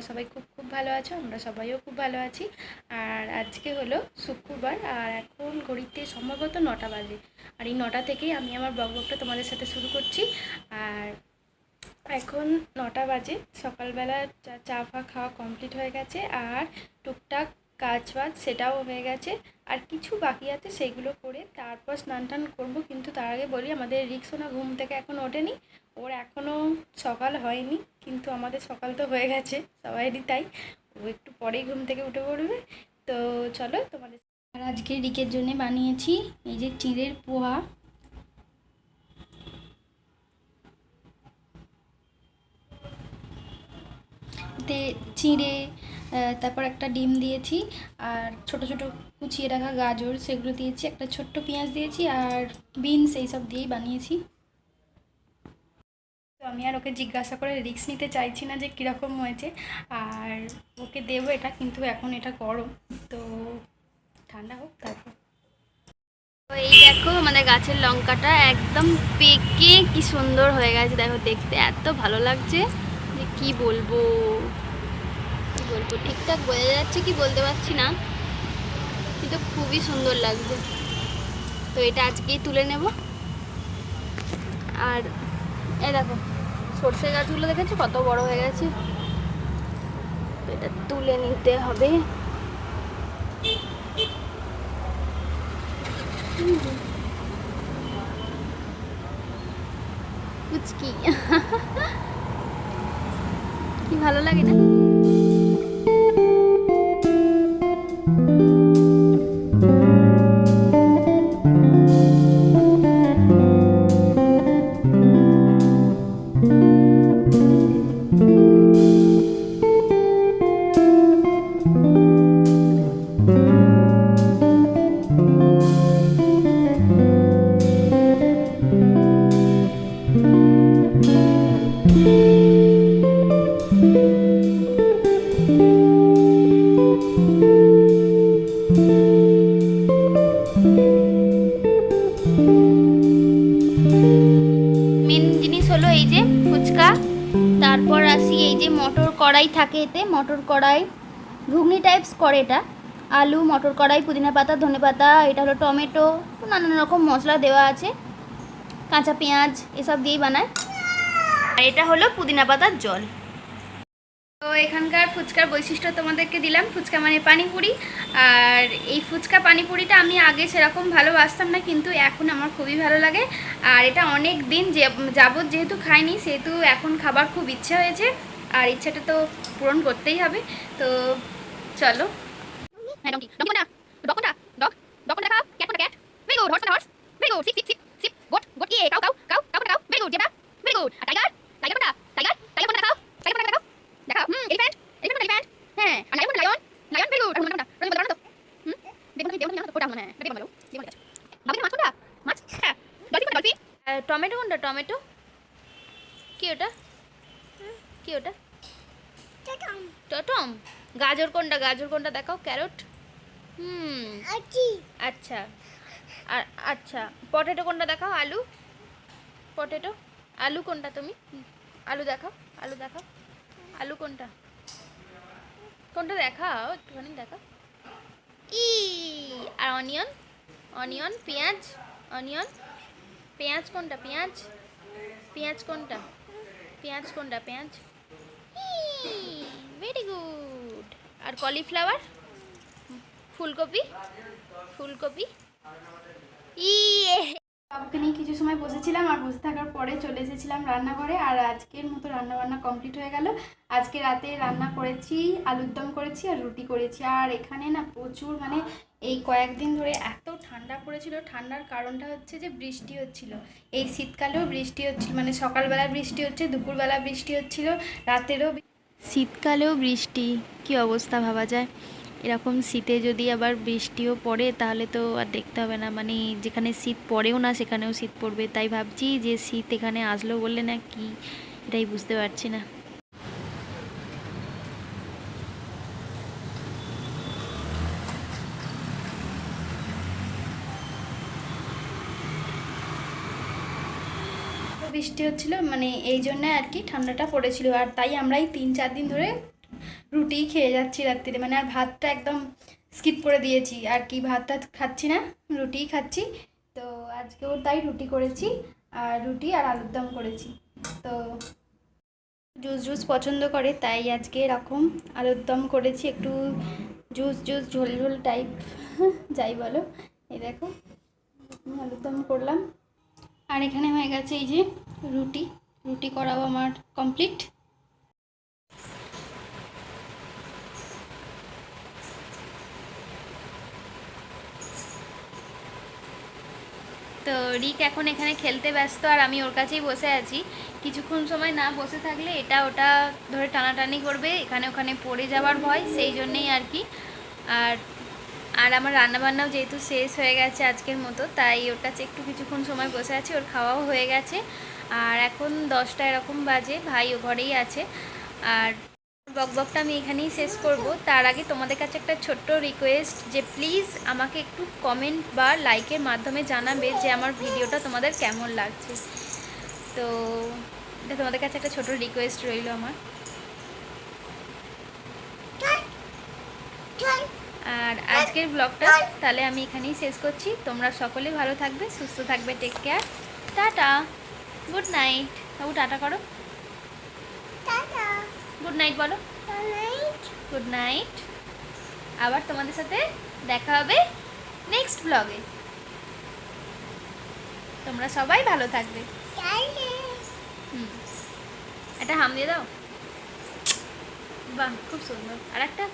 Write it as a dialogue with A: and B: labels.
A: তোমরা সবাই খুব খুব ভালো আছো, আমরা সবাইও খুব ভালো আছি। আর আজকে হলো শুক্রবার, আর এখন ঘড়িতে সম্ভবত নটা বাজে। আর এই নটা থেকেই আমি আমার ব্লগটা তোমাদের সাথে শুরু করছি। আর এখন নটা বাজে, সকালবেলা চা ফা খাওয়া কমপ্লিট হয়ে গেছে। আর টুকটাক কাজ বাজ সেটাও হয়ে গেছে। আর কিছু বাকি আছে সেইগুলো করে তারপর স্নান টান করব। কিন্তু তার আগে বলি, আমাদের রিক্সোনা ঘুম থেকে এখন ওঠেনি। ওর এখনও সকাল হয়নি, কিন্তু আমাদের সকাল তো হয়ে গেছে, সবাইরই তাই। ও একটু পরেই ঘুম থেকে উঠে পড়বে। তো চলো তোমাদের আর আজকে রিকের জন্য বানিয়েছি এই যে চিড়ের পোহা। চিঁড়ে তারপর একটা ডিম দিয়েছি, আর ছোট ছোট কুচিয়ে রাখা গাজর, সেগুলো দিয়েছি, একটা ছোট্ট পেঁয়াজ দিয়েছি, আর বিনস এইসব দিয়েই বানিয়েছি। তো আমি আর ওকে জিজ্ঞাসা করে রিস্ক নিতে চাইছি না যে কীরকম হয়েছে, আর ওকে দেবো এটা, কিন্তু এখন এটা গরম, তো ঠান্ডা হোক তারপর।
B: তো এই দেখো আমাদের গাছের লঙ্কাটা একদম পেকে কি সুন্দর হয়ে গেছে, দেখো দেখতে এত ভালো লাগছে, যে কি বলব। বলব? ঠিকঠাক বোঝা যাচ্ছে কি বলতে পারছি না, কিন্তু খুবই সুন্দর লাগছে। তো এটা আজকেই তুলে নেব। আর এ দেখো, সর্ষে গাছগুলো দেখেছ? কত বড় হয়ে গেছে। এটা তুলে নিতে হবে। কি ভালো লাগে না? কড়াই থাকে এতে, মটর কড়াই, ঘুগনি টাইপস করে এটা, আলু, মটর কড়াই, পুদিনা পাতা, ধনে পাতা, এটা হলো টমেটো নানান রকম মশলা দেওয়া আছে, কাঁচা পেঁয়াজ, এসব দিয়েই বানায়। আর এটা হলো পুদিনা পাতার জল। তো এখানকার ফুচকার বৈশিষ্ট্য তোমাদেরকে দিলাম, ফুচকা মানে পানিপুরি। আর এই ফুচকা পানিপুরিটা আমি আগে সেরকম ভালোবাসতাম না, কিন্তু এখন আমার খুবই ভালো লাগে। আর এটা অনেক দিন যাবত যেহেতু খাইনি, সেহেতু এখন খাবার খুব ইচ্ছে হয়েছে। আর ইচ্ছাটা তো পূরণ করতেই হবে তো চলো। হ্যাঁ ডঙ্কি ডঙ্কি কোনটা? ডক কোনটা? ডক ডক কোনটা খাও ক্যাট কোনটা ক্যাট? ভেরি গুড হর্স কোনটা horse very good sheep sheep sheep sheep goat goat কি কাউ কাউ কাউ কাউ কোনটা cow? Very good zebra very good আর টাইগার টাইগার কোনটা? Tiger tiger কোনটা খাও টাইগার কোনটা খাও দেখাও হুম এলিফ্যান্ট এলিফ্যান্ট এলিফ্যান্ট হ্যাঁ আর lion lion lion very good আর কোনটা? কোনটা কোনটা তো। হুম কোটা মনে হয় ভাবি মাছ কোনটা? মাছ? হ্যাঁ ডলফিন ডলফিন টমেটো কোনটা টমেটো? কি ওটা? কি ওটা? টটম গাজর কোনটা গাজর কোনটা দেখাও? ক্যারট হুম। আচ্ছা। আর আচ্ছা। পটেটো কোনটা দেখাও? আলু? পটেটো আলু কোনটা তুমি? আলু দেখাও আলু দেখাও। আলু কোনটা? কোনটা দেখাও? একটুখানি দেখাও। ই আর অনিয়ন? অনিয়ন পেঁয়াজ? অনিয়ন? পেঁয়াজ কোনটা? পেঁয়াজ? পেঁয়াজ কোনটা? পেঁয়াজ কোনটা? পেঁয়াজ? ভেরি গুড আর কলিফ্লাওয়ার ফুলকপি? ফুলকপি? ইয়ে।
A: বাবুকে নিয়ে কিছু সময় বসেছিলাম আর বসে থাকার পরে চলে এসেছিলাম রান্নাঘরে আর আজকের মতো রান্না বান্না কমপ্লিট হয়ে গেল। আজকে রাতে রান্না করেছি, আলুর দম করেছি আর রুটি করেছি। আর এখানে না প্রচুর মানে এই কয়েকদিন ধরে এত ঠান্ডা পড়েছিল। ঠান্ডার কারণটা হচ্ছে যে বৃষ্টি হচ্ছিল। এই শীতকালেও বৃষ্টি হচ্ছিল মানে সকালবেলা বৃষ্টি হচ্ছে, দুপুরবেলা বৃষ্টি হচ্ছিল, রাতেরও
B: শীতকালেও বৃষ্টি, কি অবস্থা ভাবা যায়? এরকম শীতে যদি আবার বৃষ্টিও পড়ে, তাহলে তো আর দেখতে হবে না। মানে যেখানে শীত পড়েও না, সেখানেও শীত পড়বে। তাই ভাবছি যে শীত এখানে আসলো বললে না কি, এটাই বুঝতে পারছি না।
A: বৃষ্টি হচ্ছিল মানে এই জন্য আর কি ঠান্ডাটা পড়েছিল। আর তাই আমরা এই তিন চার দিন ধরে রুটিই খেয়ে যাচ্ছি রাত্রিরে। মানে আর ভাতটা একদম স্কিপ করে দিয়েছি। আর কি ভাতটা খাচ্ছি না, রুটিই খাচ্ছি। তো আজকেও তাই রুটি করেছি, আর রুটি আর আলুর দম করেছি। তো জুস জুস পছন্দ করে, তাই আজকে এরকম আলুর দম করেছি। একটু জুস জুস ঝোল ঝোল টাইপ যাই বলো। এই দেখো, আলুর দম করলাম। আর এখানে হয়ে গেছে এই যে রুটি। রুটি করাও আমার কমপ্লিট
B: তো রিক এখন এখানে খেলতে ব্যস্ত আর আমি ওর কাছেই বসে আছি। কিছুক্ষণ সময় না বসে থাকলে এটা ওটা ধরে টানাটানি করবে, এখানে ওখানে পড়ে যাওয়ার ভয়, সেই জন্যেই আর কি। আর আর আমার রান্নাবান্নাও যেহেতু শেষ হয়ে গেছে আজকের মতো, তাই কাছে একটু কিছুক্ষণ সময় বসে আছি, ওর খাওয়াও হয়ে গেছে। আর এখন দশটা এরকম বাজে, ভাই ও ঘরেই আছে। আর বকবকটা আমি এখানেই শেষ করব। তার আগে তোমাদের কাছে একটা ছোট্ট রিকোয়েস্ট যে প্লিজ আমাকে একটু কমেন্ট বা লাইকের মাধ্যমে জানাবে যে আমার ভিডিওটা তোমাদের কেমন লাগছে। তো এটা তোমাদের কাছে একটা ছোট রিকোয়েস্ট রইল আমার। আর আজকের ব্লগটা তাহলে আমি এখানেই শেষ করছি। তোমরা সকলে ভালো থাকবে সুস্থ থাকবে take care tata good night বাবু টাটা করো। গুড নাইট বলো। গুড নাইট আবার তোমাদের সাথে দেখা হবে নেক্সট ব্লগে তোমরা সবাই ভালো থাকবে। হুম। একটা হাম দিয়ে দাও। বাহ খুব সুন্দর। আর একটা?